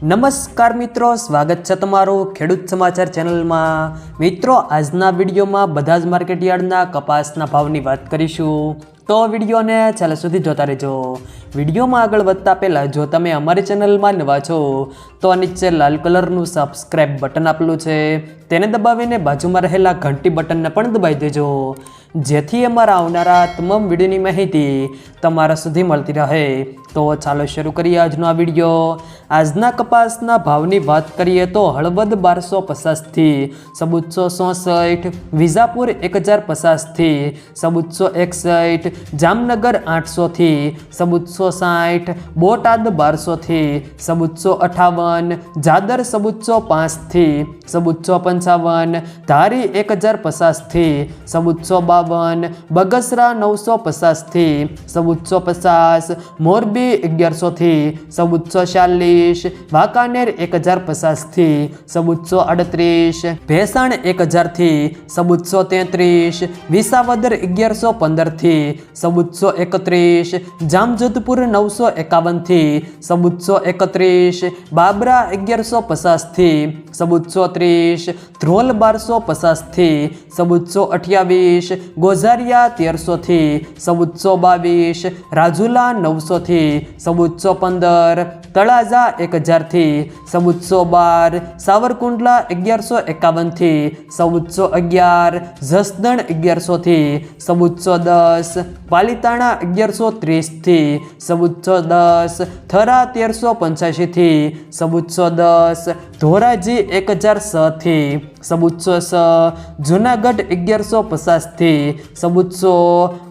નમસ્કાર મિત્રો, સ્વાગત છે તમારું ખેડૂત સમાચાર ચેનલમાં. મિત્રો, આજના વિડીયોમાં બધા જ માર્કેટ યાર્ડના કપાસના ભાવની વાત કરીશું. તો વિડીયોને છેલ્લે સુધી જોતા રહેજો. વિડીયોમાં આગળ વધતા પહેલાં જો તમે અમારી ચેનલમાં નવા છો, તો નીચે લાલ કલરનું સબસ્ક્રાઈબ બટન આપેલું છે. તેને દબાવીને બાજુમાં રહેલા ઘંટી બટનને પણ દબાવી દેજો. જેથી અમારા આવનારા તમામ વિડીયોની માહિતી તમારા સુધી મળતી રહે. તો ચાલો શરૂ કરીએ આજનો આ વીડિયો. આજના કપાસના ભાવની વાત કરીએ તો હળવદ બારસો પચાસથી સબુતસો ચોસઠ વિઝાપુર એક હજાર પચાસથી સબુતસો એકસઠ જામનગર આઠસોથી સબુતસો સાઠ, બોટાદ બારસોથી સબુતસો અઠાવન, જાદર સબુતસો પાંચથી સબુતસો પંચાવન, ધારી એક હજાર પચાસથી સબુતસો બાવન, બગસરા નવસો પચાસથી સબુતસો પચાસ, મોરબી અગિયારસોથી સબુતસો ચાલીસ, વાંકાનેર એક હજાર પચાસથી સબુતસો અડત્રીસ ભેસાણ એક હજારથી સબુતસો તેત્રીસ, વિસાવદર અગિયારસો પંદરથી સબુતસો એકત્રીસ જામજોધપુર નવસો એકાવનથી સમુદસો એકત્રીસ બાબરા અગિયારસો પચાસથી સબુતસો ત્રીસ ધ્રોલ બારસો પચાસથી સબુતસો અઠ્યાવીસ, ગોઝારિયા તેરસોથી સબુતસો બાવીસ, રાજુલા નવસોથી સબુતસો પંદર, તળાજા એક હજારથી સબુતસો બાર, સાવરકુંડલા અગિયારસો એકાવનથી સબુતસો અગિયાર, જસદણ અગિયારસોથી સબુતસો દસ, પાલિતાણા અગિયારસો ત્રીસથી સબુતસો દસ, થરા તેરસો પંચ્યાસીથી સબુતસો દસ, ધોરાજી એક હજાર છથી સબુતસો સ, જુનાગઢ અગિયારસો પચાસથી સબુતસો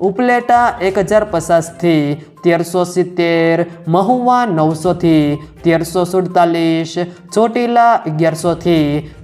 ઉપલેટા એક હજાર પચાસથી તેરસો સિત્તેર, મહુવા નવસોથી તેરસો સુડતાલીસ, ચોટીલા અગિયારસોથી